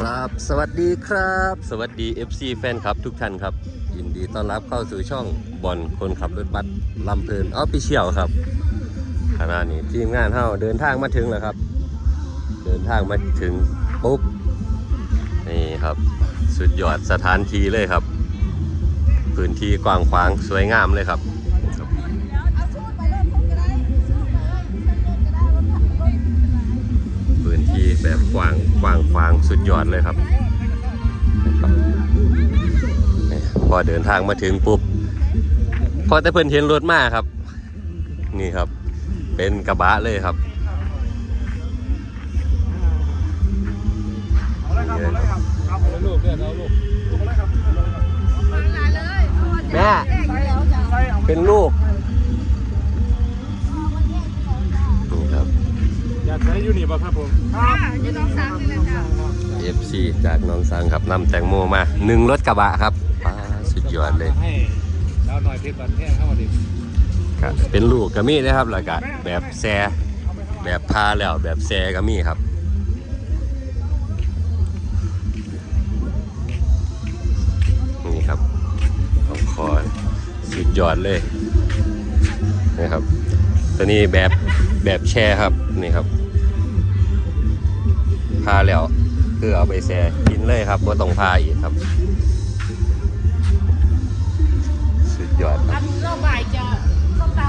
ครับ สวัสดีครับ สวัสดี FC แฟนคลับทุกท่านครับ ยินดีต้อนรับเข้าสู่ช่องบอลคนขับรถบัสลำเพลินออฟฟิเชียลครับขณะนี้ทีมงานเฮาเดินทางมาถึงแล้วครับ เดินทางมาถึงปุ๊บนี่ครับ สุดยอดสถานที่เลยครับ พื้นที่กว้างขวางสวยงามเลยครับ กว้างกว้างขวางสุดยอดเลยครับพอเดินทางมาถึงปุ๊บพอแต่เพิ่นเห็นรถมาครับ นี่ครับ เป็นกระบะเลยครับแม่เป็นลูกากใช้ยูนิบ่ครับผม FC จากหน้องสังครับนำแตงโมมาหนึ่งรถกระบะครับป้าสุดยอดเลยให้เราหน่อยเพชรบันแท่งเข้ามาดิครับเป็นลูกก็มีนะครับแล้วก็แบบแซแบบพาแล้วแบบแซก็มีครับ นี่ครับของคอสุดยอดเลยนะครับตัวนี้แบบแบบแช่ครับนี่ครับ พาแล้ว คือเอาไปแช่กินเลยครับก็ต้องพาอีกครับ สุดยอดครับอันรอบบ่ายจะส้มต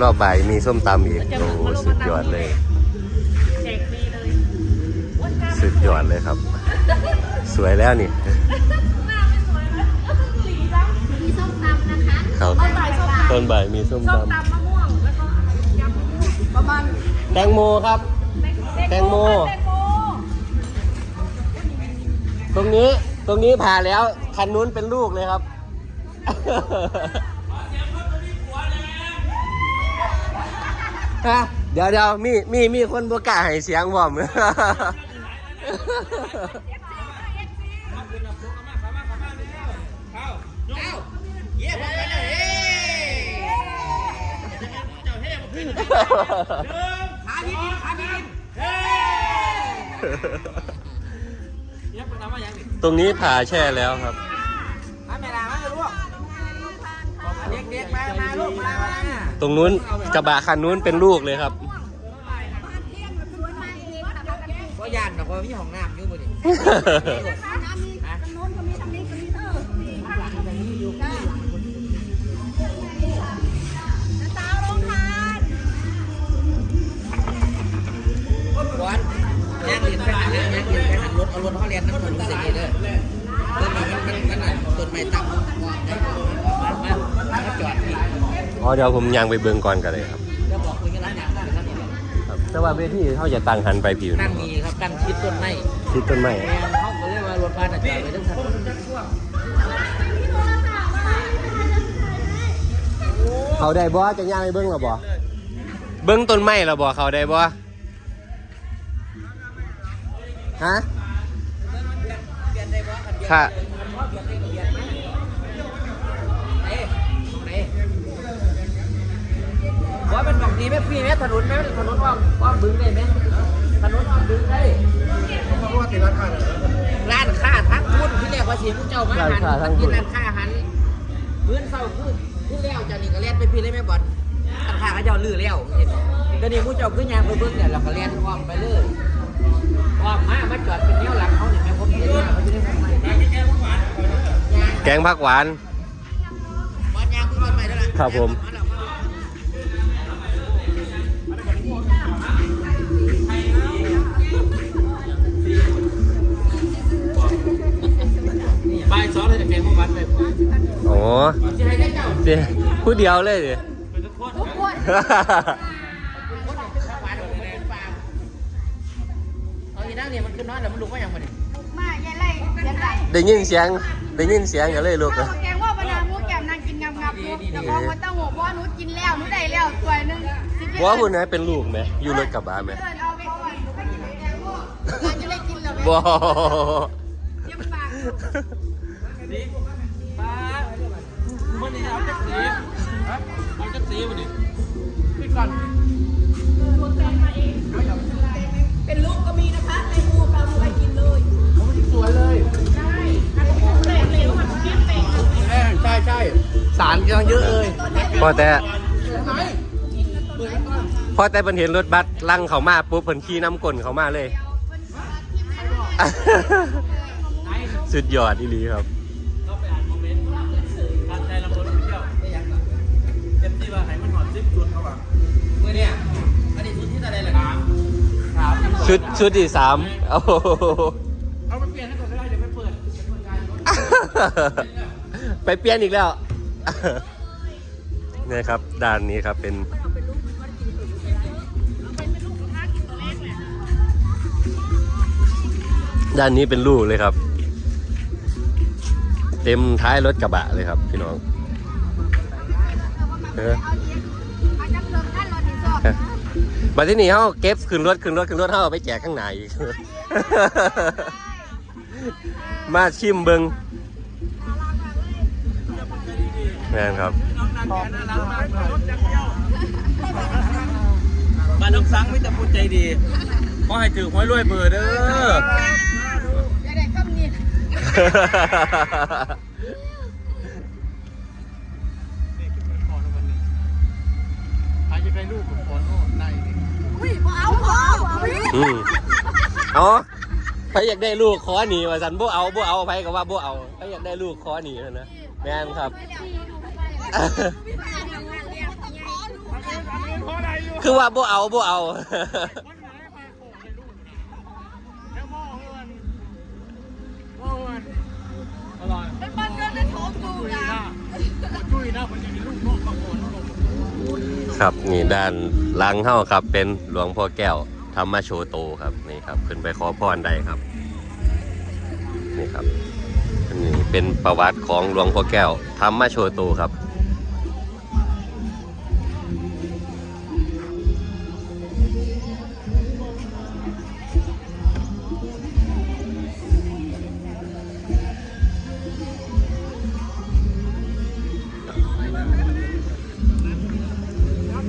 รอบบ่ายมีส้มตำอีกำจะโอ้มาลงสุมาดตำยอดเลยแจกฟรีเลยวันหน้าสุดยอดเลยครับ สวยแล้วนี่หน้าไม่สวยเลยหลีจังมีส้มตำนะคะครับตอนบ่ายส้มตต้นบ่ายมีส้มำส้มตำตำมะม่วงแล้วก็ยำมะม่วงประมาณแตงโมครับ แตงโมแตรงนี้ตรงนี้ผ่าแล้ว คันนู้นเป็นลูกเลยครับ ฮะเดี๋ยวเดี๋ยวมีมีมีคนบวกล้าให้เสียงผมขาพี่ดินขาพี่ดินเนี่ยเป็นน้ มาอย่างนี้ตรงนี้ผ่าแช่แล้วครับ มาแม่ลามาลูกเด็กๆมามาลูกมามาตรงนู้นกระบะคันนู้นเป็นลูกเลยครับก็ย่านดอกว่ามีห้องน้ำอยู่บ่ดิ อนได้มามามาจอดพี่อ๋อเดี๋ยวผมยังไปเบิ่งก่อนกันเลยครับแล้วบอกคุยกันร้านอย่างนั้นครับนี่ครับ แต่ว่าเวทีเขาจะตั้งหันไปผิวตั้งมีครับตั้งชิดต้นไม้ชิดต้นไม้แมนเขาก็เรียกว่ารถบ้านอาจารย์ไปทั้งถนนเขาได้บ่จะย่างไปเบิ่งหรอบ่เบิ่งต้นไม้หรอบ่เขาได้บ่ฮะค่ะ พี่แม่ถนนแม่ถนนว่างว่างบึงได้ไหมถนนว่างบึงได้ร้านค้าทั้งคุณที่เรียกว่าเสียงเจ้ามาหันกินร้านค้าหันพื้นเศร้าคือคือแล้วเจ้านี่ก็เล่นไปพี่เลยแม่บอลร้านค้าเขาเจ้าลื้อแล้วเห็นก็นี่ผู้เจ้าคือยางไปเบิ่งเนี่ยเราก็เล่นอ้อมไปเลยอ้อมมามาจอดเป็นแนวหลังเขาเนี่ยแม่ผมเห็นเนี่ยเขาจะได้ทำไมยางแกงผักหวานยางคุณบอลใหม่แล้วล่ะครับผม บ่ายสองเลยจะแข่งเมื่อวันเลยโอ้จะให้ได้เจ้าเดี๋ยวผู้เดียวเลยดิเป็นทุกคนทุกคนคนเอาข้าวหวานเอาไปเลยฟาร์มเอาอีนั่งเนี่ยมันขึ้นนอนแล้วมันลุกว่าอย่างมันเนี่ยมาอย่าไล่อย่าไล่ได้ยินเสียง ได้ยินเสียงก็เลยลูกข้าวแกงว่าบรรดาหมูแก้มนั่งกินงับงับลูกแต่พอมาตั้งหัวว่าหนูกินแล้วหนูได้แล้วถ้วยหนึงสิไปว่าคุณนะเป็นลูกไหมอยู่รถกระบะไหมเดินเอาไปก่อนหนูไปกินแกงว่าเราจะได้กินแล้วไหม บ่ เยี่ยมปาก สีป้าวัเอาจักสีเอาจักสีวันนี้ขึ้นก่อนเป็นลูกก็มีนะคะในมูปลาหมูกินเลยเขาไม่สวเลยใช่อันนี้ผมแหลกเหลวมันเกี้ยเป่งใช่ใช่ใช่สารยังเยอะเลยพอแต่พอแต่เพิ่นเห็นรถบัสลังเขามาปุ๊บเพิ่นขี่น้ำกลนเขามาเลย สุดยอดอีลีครับ มือเนี่ยอันนี้ชุดที่ตะไดล่ะครับชุดชุดที่สามโอ้โหเอาไปเปลี่ยนให้ก่อนก็ได้เดี๋ยวไปเปิดไปเปลี่ยนอีกแล้วนี่ครับด้านนี้ครับเป็นด้านนี้เป็นลูกเลยครับ เต็มท้ายรถกระบะเลยครับ พี่น้องเออเอาจั บเริ่มขั้นรถที่สองมาที่นี่เขาเก็บขึ้นรถขึ้นรถขึ้นรถเขาเอาไปแจกข้างในอีก มาชิมเบิงแม่นครับบ้านน้องสังไม่แต่พูดใจดีขอให้ถือหวยรวยเบอร์เด้ออย่าได้คำ จะไปลูกผมขอโน่ในอุ้ยบ่เอาบ่เอาอุ้ยอืมเอาไปอยากได้ลูกขอหนีมาสันบ่เอาบ่เอาไปก็ว่าบ่เอาไปอยากได้ลูกขอหนีนะนะแม่นครับคือว่าบ่เอาบ่เอาอร่อยมันมันเดินในท้องกูนะจุ้ยนะมันจะมีลูกนกมาโผล่ลง ครับนี่ด้านหลังเฮาครับ เป็นหลวงพ่อแก้วธรรมโชโตครับนี่ครับขึ้นไปขอพรได้ครับนี่ครับนี่เป็นประวัติของหลวงพ่อแก้วธรรมโชโตครับ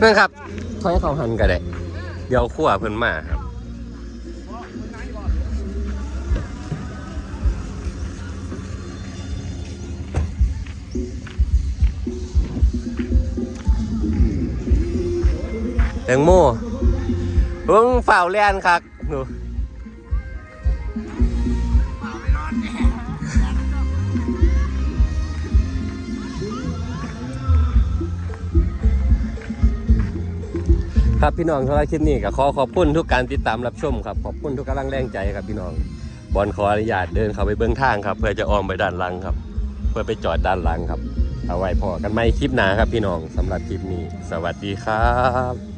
นั่นครับถอยเขาหันกันได้ เดี๋ยวขั้วเพิ่นมาครับแตงโมเพิ่งฝ่าวแลนครับหนู ครับพี่น้องสำหรับคลิปนี้ก็ขอขอบคุณทุกการติดตามรับชมครับขอบคุณทุกกำลังแรงใจครับพี่น้องบอลขออนุญาตเดินเข้าไปเบื้องทางครับ เพื่อจะออมไปด้านหลังครับ เพื่อไปจอดด้านหลังครับ เอาไว้พอกันไหมคลิปหน้าครับพี่น้องสำหรับคลิปนี้ สวัสดีครับ